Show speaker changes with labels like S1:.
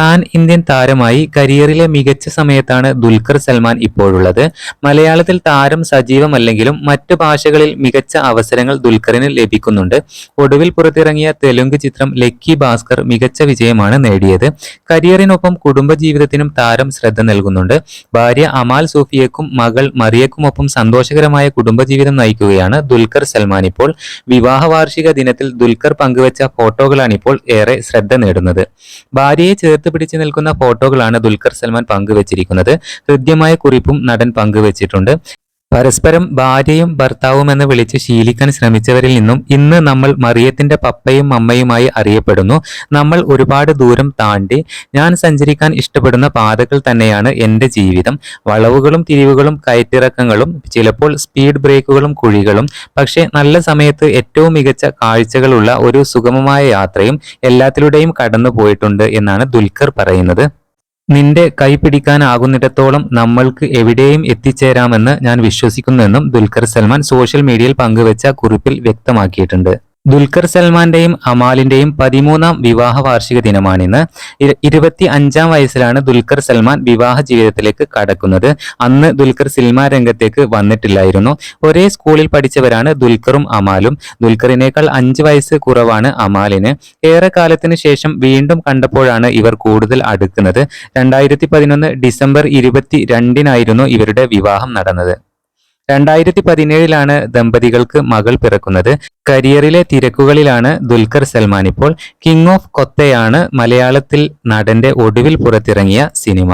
S1: Pan Indian താരമായി കരിയറിലെ മികച്ച സമയത്താണ് ദുൽഖർ സൽമാൻ ഇപ്പോഴുള്ളത്. മലയാളത്തിൽ താരം സജീവമല്ലെങ്കിലും മറ്റു ഭാഷകളിൽ മികച്ച അവസരങ്ങൾ ദുൽഖറിന് ലഭിക്കുന്നുണ്ട്. ഒടുവിൽ പുറത്തിറങ്ങിയ തെലുങ്ക് ചിത്രം ലക്കി ഭാസ്കർ മികച്ച വിജയമാണ് നേടിയത്. കരിയറിനൊപ്പം കുടുംബജീവിതത്തിനും താരം ശ്രദ്ധ നൽകുന്നുണ്ട്. ഭാര്യ അമാൽ സൂഫിയക്കും മകൾ മറിയക്കുമൊപ്പം സന്തോഷകരമായ കുടുംബജീവിതം നയിക്കുകയാണ് ദുൽഖർ സൽമാൻ ഇപ്പോൾ. വിവാഹ വാർഷിക ദിനത്തിൽ ദുൽഖർ പങ്കുവച്ച ഫോട്ടോകളാണിപ്പോൾ ഏറെ ശ്രദ്ധ നേടുന്നത്. ഭാര്യയെ ചേർത്ത് പിടിച്ചു നിൽക്കുന്ന ഫോട്ടോകളാണ് ദുൽഖർ സൽമാൻ പങ്കുവച്ചിരിക്കുന്നത്. ഹൃദ്യമായ കുറിപ്പും നടൻ പങ്കുവച്ചിട്ടുണ്ട്. പരസ്പരം ഭാര്യയും ഭർത്താവും എന്ന് വിളിച്ച് ശീലിക്കാൻ ശ്രമിച്ചവരിൽ നിന്നും ഇന്ന് നമ്മൾ മറിയത്തിന്റെ പപ്പയും അമ്മയുമായി അറിയപ്പെടുന്നു. നമ്മൾ ഒരുപാട് ദൂരം താണ്ടി ഞാൻ സഞ്ചരിക്കാൻ ഇഷ്ടപ്പെടുന്ന പാതകൾ തന്നെയാണ് എന്റെ ജീവിതം. വളവുകളും തിരിവുകളും കയറ്റിറക്കങ്ങളും ചിലപ്പോൾ സ്പീഡ് ബ്രേക്കുകളും കുഴികളും പക്ഷേ നല്ല സമയത്ത് ഏറ്റവും മികച്ച കാഴ്ചകളുള്ള ഒരു സുഗമമായ യാത്രയും എല്ലാത്തിലൂടെയും കടന്നു പോയിട്ടുണ്ട് എന്നാണ് ദുൽഖർ പറയുന്നത്. നിന്റെ കൈ പിടിക്കാനാകുന്നിടത്തോളം നമ്മൾക്ക് എവിടെയും എത്തിച്ചേരാമെന്ന് ഞാൻ വിശ്വസിക്കുന്നുവെന്നും ദുൽഖർ സൽമാൻ സോഷ്യൽ മീഡിയയിൽ പങ്കുവച്ച കുറിപ്പിൽ വ്യക്തമാക്കിയിട്ടുണ്ട്. ദുൽഖർ സൽമാന്റെയും അമാലിന്റെയും പതിമൂന്നാം വിവാഹ വാർഷിക ദിനമാണിന്ന് ഇര- ഇരുപത്തി അഞ്ചാം വയസ്സിലാണ് ദുൽഖർ സൽമാൻ വിവാഹ ജീവിതത്തിലേക്ക് കടക്കുന്നത്. അന്ന് ദുൽഖർ സിനിമ രംഗത്തേക്ക് വന്നിട്ടില്ലായിരുന്നു. ഒരേ സ്കൂളിൽ പഠിച്ചവരാണ് ദുൽഖറും അമാലും. ദുൽഖറിനേക്കാൾ അഞ്ച് വയസ്സ് കുറവാണ് അമാലിന്. ഏറെ കാലത്തിന് ശേഷം വീണ്ടും കണ്ടപ്പോഴാണ് ഇവർ കൂടുതൽ അടുക്കുന്നത്. രണ്ടായിരത്തി പതിനൊന്ന് ഡിസംബർ ഇരുപത്തി രണ്ടിനായിരുന്നു ഇവരുടെ വിവാഹം നടന്നത്. രണ്ടായിരത്തി പതിനേഴിലാണ് ദമ്പതികൾക്ക് മകൾ പിറക്കുന്നത്. കരിയറിലെ തിരക്കുകളിലാണ് ദുൽഖർ സൽമാൻ ഇപ്പോൾ. കിങ് ഓഫ് കൊത്തയാണ് മലയാളത്തിൽ നടന്റെ ഒടുവിൽ പുറത്തിറങ്ങിയ സിനിമ.